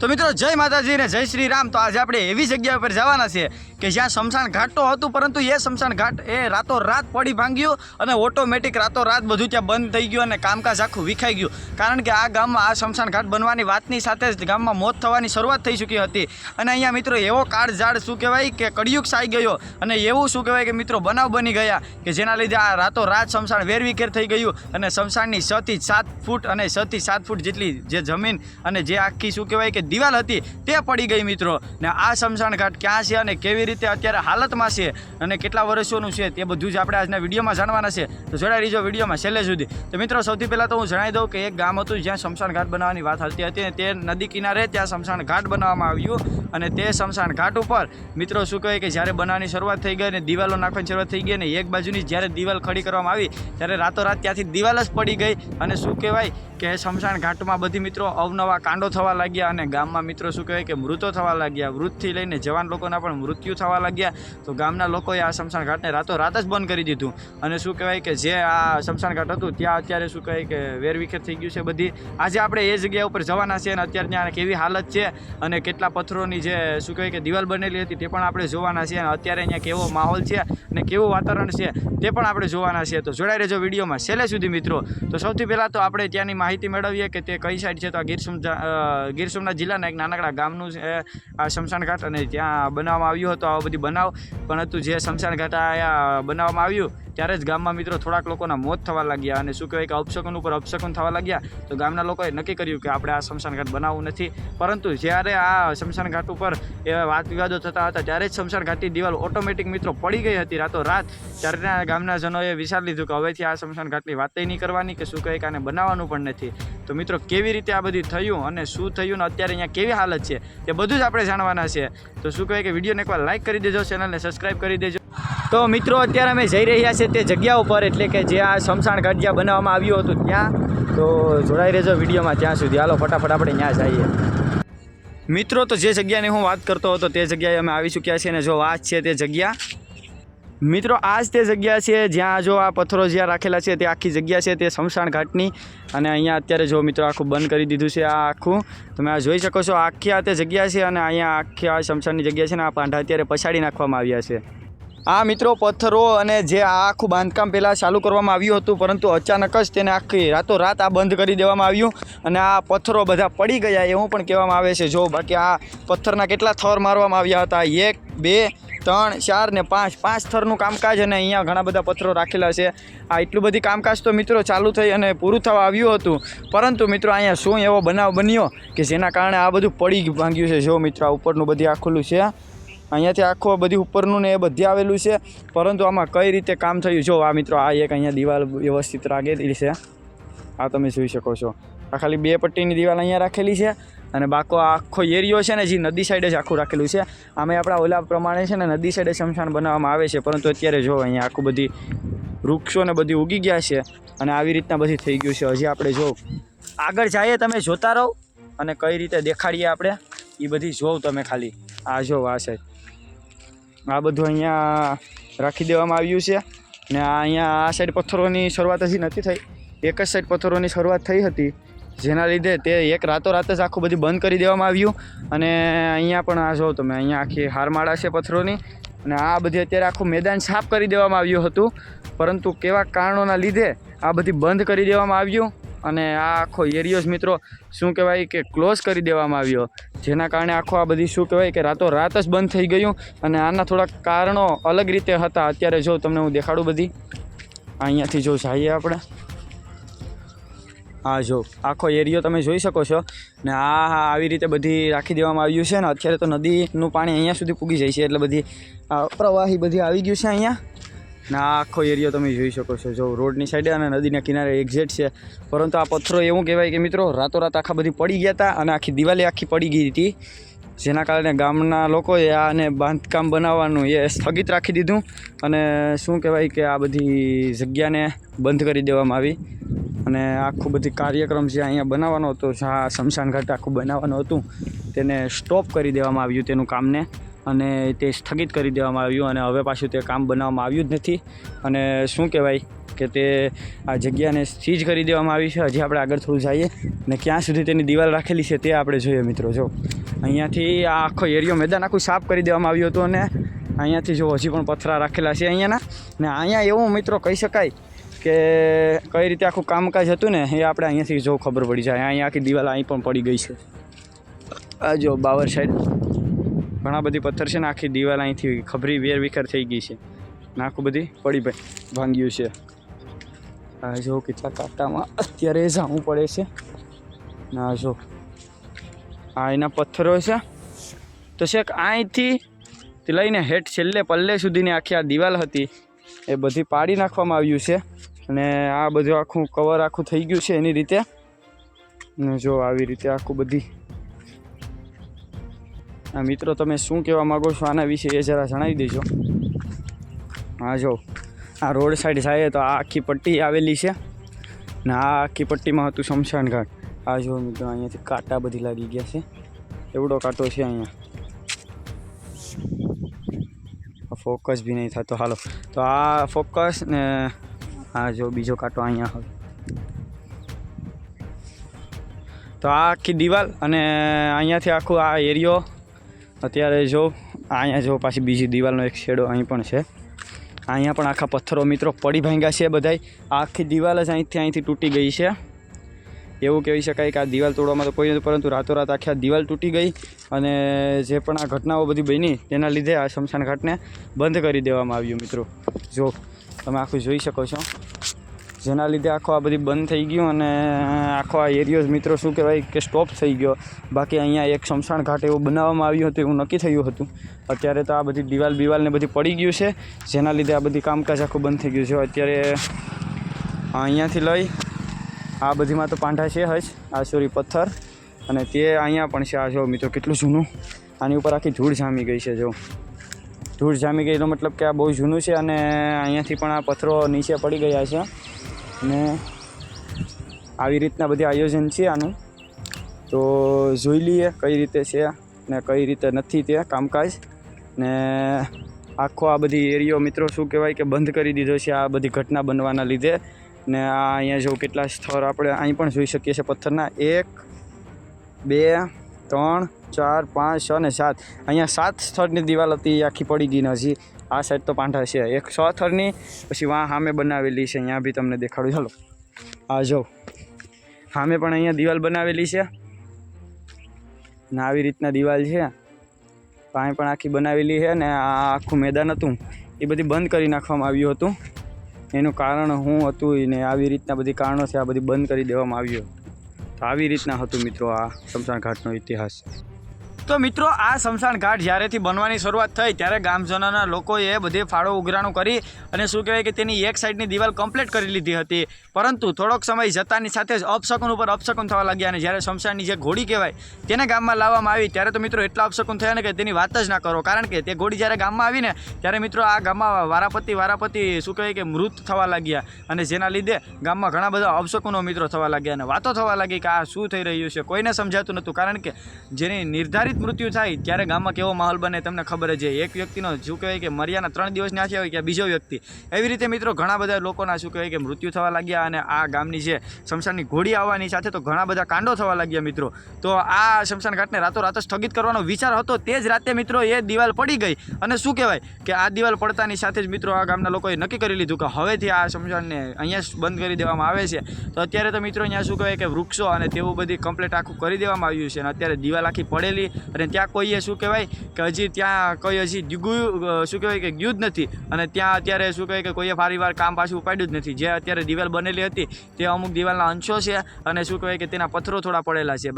તો મિત્રો, જય માતાજી ને જય શ્રી રામ. તો આજે આપણે એવી જગ્યા ઉપર જવાના છે કે જ્યાં સ્મશાન ઘાટ તો હતું, પરંતુ એ સ્મશાન ઘાટ એ રાતો રાત પડી ભાંગ્યું અને ઓટોમેટિક રાતો રાત બધું ત્યાં બંધ થઈ ગયું અને કામકાજ આખું વિખાઈ ગયું. કારણ કે આ ગામમાં આ સ્મશાન ઘાટ બનવાની વાતની સાથે જ ગામમાં મોત થવાની શરૂઆત થઈ ચૂકી હતી. અને અહીંયા મિત્રો એવો કાળઝાળ શું કહેવાય કે કડિયુગ સાઈ ગયો અને એવું શું કહેવાય કે મિત્રો બનાવ બની ગયા કે જેના લીધે આ રાતો રાત શમશાન વેરવિખેર થઈ ગયું અને સ્મશાનની છથી સાત ફૂટ અને છથી સાત ફૂટ જેટલી જે જમીન અને જે આખી શું કહેવાય કે દિવાલ હતી તે પડી ગઈ મિત્રો. ને આ સ્મશાન ઘાટ ક્યાં છે અને કેવી રીતે અત્યારે હાલતમાં છે અને કેટલા વર્ષોનું છે તે બધું જ આપણે આજના વિડીયોમાં જાણવાના છે. તો જોડાઈ રહીજો વિડીયોમાં છેલ્લે સુધી. તો મિત્રો, સૌથી પહેલાં તો હું જણાવી દઉં કે એક ગામ હતું જ્યાં શમશાન ઘાટ બનાવવાની વાત હતી હતી તે નદી કિનારે ત્યાં શમશાન ઘાટ બનાવવામાં આવ્યું અને તે શમશાન ઘાટ ઉપર મિત્રો શું કહે કે જ્યારે બનાવવાની શરૂઆત થઈ ગઈ અને દિવાલો નાખવાની શરૂઆત થઈ ગઈ અને એક બાજુની જ્યારે દિવાલ ખડી કરવામાં આવી, ત્યારે રાતોરાત ત્યાંથી દિવાલ જ પડી ગઈ અને શું કહેવાય કે શમશાન ઘાટમાં બધી મિત્રો અવનવા કાંડો થવા લાગ્યા અને ગામમાં મિત્રો શું કહેવાય કે મૃતો થવા લાગ્યા. વૃદ્ધથી લઈને જવાન લોકોના પણ મૃત્યુ થવા લાગ્યા. તો ગામના લોકોએ આ શમશાન ઘાટને રાતો રાત જ બંધ કરી દીધું. અને શું કહેવાય કે જે આ શમશાન ઘાટ હતું, ત્યાં અત્યારે શું કહેવાય કે વેરવિખેર થઈ ગયું છે બધી. આજે આપણે એ જગ્યા ઉપર જવાના છે અને અત્યારે ત્યાં કેવી હાલત છે અને કેટલા પથ્થરોની જે શું કહેવાય કે દિવાલ બનેલી હતી તે પણ આપણે જોવાના છે અને અત્યારે અહીંયા કેવો માહોલ છે અને કેવું વાતાવરણ છે તે પણ આપણે જોવાના છે તો જોડાઈ રહેજો વિડીયોમાં. છેલ્લે સુધી મિત્રો. તો સૌથી પહેલાં તો આપણે ત્યાંની માહિતી મેળવીએ કે તે કઈ સાઈડ છે? તો આ ગીર ગીર સોમનાથ જિલ્લાના એક નાનકડા ગામનું છે. આ શમશાન ઘાટ અને ત્યાં બનાવવામાં આવ્યું હતું, આવો બધી બનાવ. પરંતુ જે શમશાન ઘાટ આ બનાવવામાં આવ્યું, ત્યારે જ ગામમાં મિત્રો થોડાક લોકોના મોત થવા લાગ્યા અને શું કહેવાય કે અપશકુન ઉપર અપશકુન થવા લાગ્યા. તો ગામના લોકોએ નક્કી કર્યું કે આપણે આ શમશાન ઘાટ બનાવવું નથી. પરંતુ જ્યારે આ શમશાન ઘાટ ઉપર એવા વાદ વિવાદો થતા હતા, ત્યારે જ શમશાન ઘાટની દિવાલ ઓટોમેટિક મિત્રો પડી ગઈ હતી રાતો રાત. ત્યારે ગામના જનોએ વિચાર લીધું કે હવેથી આ શમશાન ઘાટની વાતય નહીં કરવાની કે શું કહે કે આને બનાવવાનું પણ નથી. તો મિત્રો, કેવી રીતે આ બધું થયું અને શું થયું ને અત્યારે અહીંયા કેવી હાલત છે તે બધું જ આપણે જાણવાના છે. તો શું કહેવાય કે વિડીયોને એકવાર લાઇક કરી દેજો ચેનલને સબસ્ક્રાઈબ કરી દેજો. તો મિત્રો, અત્યારે અમે જઈ રહ્યા છે તે જગ્યા ઉપર, એટલે કે જે આ શમશાન ઘાટ જ્યાં બનાવવામાં આવ્યું હતું ત્યાં. તો જોડાઈ રહેજો વિડીયોમાં ત્યાં સુધી. હાલો, ફટાફટ આપણે ત્યાં જઈએ. મિત્રો, તો જે જગ્યાની હું વાત કરતો હતો તે જગ્યાએ અમે આવી ચૂક્યા છીએ અને જો વાત છે તે જગ્યા મિત્રો આ જ તે જગ્યા છે જ્યાં જો આ પથ્થરો જ્યાં રાખેલા છે તે આખી જગ્યા છે તે શમશાન ઘાટની. અને અહીંયા અત્યારે જો મિત્રો આખું બંધ કરી દીધું છે આ આખું. તમે આ જોઈ શકો છો, આખી આ તે જગ્યા છે અને અહીંયા આખી આ શમશાનની જગ્યા છે ને આ પાંઢા અત્યારે પછાડી નાખવામાં આવ્યા છે. આ મિત્રો પથ્થરો અને જે આ આખું બાંધકામ પહેલાં ચાલુ કરવામાં આવ્યું હતું, પરંતુ અચાનક જ તેને આખી રાતો રાત આ બંધ કરી દેવામાં આવ્યું અને આ પથ્થરો બધા પડી ગયા એવું પણ કહેવામાં આવે છે. જો બાકી આ પથ્થરના કેટલા થર મારવામાં આવ્યા હતા? એક, બે, ત્રણ, ચાર ને પાંચ. પાંચ થરનું કામકાજ અને અહીંયા ઘણા બધા પથ્થરો રાખેલા છે. આ એટલું બધી કામકાજ તો મિત્રો ચાલુ થઈ અને પૂરું થવા આવ્યું હતું. પરંતુ મિત્રો અહીંયા શું એવો બનાવ બન્યો કે જેના કારણે આ બધું પડી ભાંગ્યું છે? જો મિત્રો આ ઉપરનું બધી આખું છે. અહીંયાથી આખો બધી ઉપરનું ને એ બધી આવેલું છે. પરંતુ આમાં કઈ રીતે કામ થયું? જો આ મિત્રો, આ એક અહીંયા દિવાલ વ્યવસ્થિત રાખેલી છે. આ તમે જોઈ શકો છો. આ ખાલી બે પટ્ટીની દિવાલ અહીંયા રાખેલી છે અને બાકો આખો એરિયો છે ને, જે નદી સાઈડે જ આખું રાખેલું છે. આમે આપણા ઓલા પ્રમાણે છે ને, નદી સાઈડે શમશાન બનાવવામાં આવે છે. પરંતુ અત્યારે જો અહીંયા આખું બધી વૃક્ષો ને બધી ઉગી ગયા છે અને આવી રીતના બધી થઈ ગયું છે. હજી આપણે જો આગળ જઈએ, તમે જોતા રહો અને કઈ રીતે દેખાડીએ આપણે એ બધી જોઉં તમે ખાલી. આ જો, આ સાઈડ આ બધું અહીંયા રાખી દેવામાં આવ્યું છે. ને અહીંયા આ સાઈડ પથ્થરોની શરૂઆત હજી નથી થઈ. એક જ સાઈડ પથ્થરોની શરૂઆત થઈ હતી. જેના લીધે તે એક રાતોરાત જ આખું બધી બંધ કરી દેવામાં આવ્યું. અને અહીંયા પણ આ જો તમે, અહીંયા આખી હારમાળા છે પથ્થરોની. અને આ બધી અત્યારે આખું મેદાન સાફ કરી દેવામાં આવ્યું હતું. પરંતુ કેવા કારણોના લીધે આ બધી બંધ કરી દેવામાં આવ્યું. અને આ આખો એરિયો જ મિત્રો શું કહેવાય કે ક્લોઝ કરી દેવામાં આવ્યો. જેના કારણે આખો આ બધી શું કહેવાય કે રાતો રાત જ બંધ થઈ ગયું અને આના થોડાક કારણો અલગ રીતે હતા. અત્યારે જો તમને હું દેખાડું બધી. અહીંયાથી જો જઈએ આપણે. હા જો આખો એરિયો તમે જોઈ શકો છો. ને આ આવી રીતે બધી રાખી દેવામાં આવ્યું છે ને અત્યારે તો નદીનું પાણી અહીંયા સુધી પૂગી જાય છે. એટલે બધી પ્રવાહી બધી આવી ગયું છે અહીંયા. ને આ આખો એરિયો તમે જોઈ શકો છો. જો રોડની સાઈડે અને નદીના કિનારે એક્ઝેટ છે. પરંતુ આ પથ્થરો એવું કહેવાય કે મિત્રો, રાતોરાત આખા બધી પડી ગયા હતા અને આખી દિવાલી આખી પડી ગઈ હતી. જેના કારણે ગામના લોકોએ આને બાંધકામ બનાવવાનું એ સ્થગિત રાખી દીધું અને શું કહેવાય કે આ બધી જગ્યાને બંધ કરી દેવામાં આવી. અને આખું બધી કાર્યક્રમ જે અહીંયા બનાવવાનો હતો શમશાન ઘાટ આખું બનાવવાનું હતું, તેને સ્ટોપ કરી દેવામાં આવ્યું તેનું કામને. અને તે સ્થગિત કરી દેવામાં આવ્યું અને હવે પાછું તે કામ બનાવવામાં આવ્યું જ નથી. અને શું કહેવાય કે તે આ જગ્યાને સીજ કરી દેવામાં આવી છે. હજી આપણે આગળ થોડું જઈએ. ને ક્યાં સુધી તેની દિવાલ રાખેલી છે તે આપણે જોઈએ મિત્રો, જો. અહીંયાથી આ આખો એરિયો મેદાન આખું સાફ કરી દેવામાં આવ્યું હતું અને અહીંયાથી જો હજી પણ પથરા રાખેલા છે અહીંયાના. ને અહીંયા એવું મિત્રો કહી શકાય કે કઈ રીતે આખું કામકાજ હતું ને એ આપણે અહીંયાથી જો ખબર પડી જાય. અહીંયા આખી દિવાલ અહીં પણ પડી ગઈ છે. આ જો બાવર સાઈડ ઘણા બધી પથ્થર છે ને આખી દિવાલ અહીંથી ખભરી વેર વિખર થઈ ગઈ છે. ને આખું બધી પડી ભાઈ ભાંગ્યું છે. આ જો કેટલા કાંટામાં અત્યારે જાવું પડે છે. ને જો, આ એના પથ્થરો છે. તો શેક અહીંથી લઈને હેઠ છેલ્લે પલ્લે સુધીની આખી આ દિવાલ હતી એ બધી પાડી નાખવામાં આવ્યું છે. અને આ બધું આખું કવર આખું થઈ ગયું છે એની રીતે. ને જો આવી રીતે આખું બધી મિત્રો, તમે શું કહેવા માગો છો આના વિશે એ જરા જણાવી દેજો. હા, જો. આ રોડ સાઈડ જાય તો આ આખી પટ્ટી આવેલી છે. ને આ આખી પટ્ટીમાં હતું શમશાન ઘાટ. આ જો મિત્રો, અહીંયાથી કાંટા બધી લાગી ગયા છે. એવડો કાંટો છે અહીંયા. ફોકસ બી નહીં થતો. હાલો. તો આ ફોકસ ને આ જો બીજો કાંટો અહીંયા હવે. તો આ આખી દિવાલ અને અહીંયાથી આખું આ એરિયો અત્યારે જો, અહીંયા જો પાછી બીજી દિવાલનો એક શેડો અહીં પણ છે. અહીંયા પણ આખા પથ્થરો મિત્રો પડી ભાંગ્યા છે બધાય. આખી દિવાલ જ અહીંથી અહીંથી તૂટી ગઈ છે. એવું કહી શકાય કે આ દિવાલ તોડવામાં તો કોઈ નથી, પરંતુ રાતોરાત આખી આ દિવાલ તૂટી ગઈ અને જે પણ આ ઘટનાઓ બધી બની, તેના લીધે આ ઘાટને બંધ કરી દેવામાં આવ્યું મિત્રો. જો, તમે આખું જોઈ શકો છો. જેના લીધે આખો આ બધી બંધ થઈ ગયું અને આખો આ એરિયોઝ મિત્રો શું કહેવાય કે સ્ટોપ થઈ ગયો. બાકી અહીંયા એક શમશાણ ઘાટ એવું બનાવવામાં આવ્યું હતું, એવું નક્કી થયું હતું. અત્યારે તો આ બધી દિવાલ બિવાલને બધી પડી ગયું છે. જેના લીધે આ બધી કામકાજ આખું બંધ થઈ ગયું છે. અત્યારે અહીંયાથી લઈ, આ બધીમાં તો પાંઠા છે જ આ સોરી પથ્થર. અને તે અહીંયા પણ છે. આ જો મિત્રો કેટલું જૂનું. આની ઉપર આખી ધૂળ જામી ગઈ છે, જો. ધૂળ જામી ગઈ એનો મતલબ કે આ બહુ જૂનું છે અને અહીંયાથી પણ આ પથ્થરો નીચે પડી ગયા છે. અને આવી રીતના બધી આયોજન છે આનું. તો જોઈ લઈએ કઈ રીતે છે ને કઈ રીતે નથી તે કામકાજ. ને આખો આ બધી એરિયો મિત્રો શું કહેવાય કે બંધ કરી દીધો છે આ બધી ઘટના બનવાના લીધે. ને આ અહીંયા જો કેટલા સ્થળ આપણે અહીં પણ જોઈ શકીએ છીએ પથ્થરના. એક, બે, ત્રણ, ચાર, પાંચ, છ ને સાત. અહીંયા સાત સ્થળની દિવાલ હતી આખી પડી ગઈ ને હજી. આ સાઈડ તો પાંઠા છે. એક સો થરની પછી વાં સામે બનાવેલી છે. અહીંયા બી તમને દેખાડું. ચાલો, આ જો. સામે પણ અહીંયા દિવાલ બનાવેલી છે. ને આવી રીતના દિવાલ છે. પાણી પણ આખી બનાવેલી છે ને આ આખું મેદાન હતું. એ બધી બંધ કરી નાખવામાં આવ્યું હતું. એનું કારણ હું હતું ને આવી રીતના બધી કારણો છે, આ બધી બંધ કરી દેવામાં આવ્યું તો આવી રીતના હતું મિત્રો આ સમસાણ ઘાટનો ઇતિહાસ. તો મિત્રો, આ સ્મશાન ઘાટ જ્યારેથી બનવાની શરૂઆત થઈ, ત્યારે ગામજનોના લોકોએ બધે ફાળો ઉઘરાણું કરી અને શું કહેવાય કે તેની એક સાઈડની દિવાલ કમ્પ્લીટ કરી લીધી હતી. પરંતુ થોડોક સમય જતાની સાથે જ અપશકુન ઉપર અપશકુન થવા લાગ્યા અને જ્યારે સ્મશાનની જે ઘોડી કહેવાય, તેને ગામમાં લાવવામાં આવી, ત્યારે તો મિત્રો એટલા અપશકુન થયા ને કે તેની વાત જ ના કરો. કારણ કે તે ઘોડી જ્યારે ગામમાં આવીને, ત્યારે મિત્રો આ ગામમાં વારાપતિ વારાપતિ શું કહેવાય કે મૃત થવા લાગ્યા અને જેના લીધે ગામમાં ઘણા બધા અપશકુનો મિત્રો થવા લાગ્યા અને વાતો થવા લાગી કે આ શું થઈ રહ્યું છે? કોઈને સમજાતું નહોતું. કારણ કે જેની નિર્ધારિત મૃત્યુ થાય, ત્યારે ગામમાં કેવો માહોલ બને તમને ખબર જ એક વ્યક્તિનો શું કહેવાય કે મર્યાના ત્રણ દિવસની આથી હોય કે બીજો વ્યક્તિ. એવી રીતે મિત્રો ઘણા બધા લોકોના શું કહેવાય કે મૃત્યુ થવા લાગ્યા અને આ ગામની જે શમશાનની ઘોડી આવવાની સાથે તો ઘણા બધા કાંડો થવા લાગ્યા મિત્રો. તો આ શમશાન ઘાટને રાતોરાત સ્થગિત કરવાનો વિચાર હતો, તે જ રાતે મિત્રો એ દિવાલ પડી ગઈ. અને શું કહેવાય કે આ દિવાલ પડતાની સાથે જ મિત્રો આ ગામના લોકોએ નક્કી કરી લીધું કે હવેથી આ શમશાનને અહીંયા બંધ કરી દેવામાં આવે છે. તો અત્યારે તો મિત્રો અહીંયા શું કહેવાય કે વૃક્ષો અને તેવું બધી કમ્પ્લીટ આખું કરી દેવામાં આવ્યું છે અને અત્યારે દિવાલ આખી પડેલી અને ત્યાં કોઈએ શું કહેવાય કે હજી ત્યાં કોઈ હજી દીગું શું કહેવાય કે ગયું જ નથી. અને ત્યાં અત્યારે શું કહેવાય કે કોઈએ ફારી વાર કામ પાછું ઉપાડ્યું જ નથી. જે અત્યારે દિવાલ બનેલી હતી, તે અમુક દિવાલના અંશો છે અને શું કહેવાય કે તેના પથ્થરો થોડા પડેલા છે.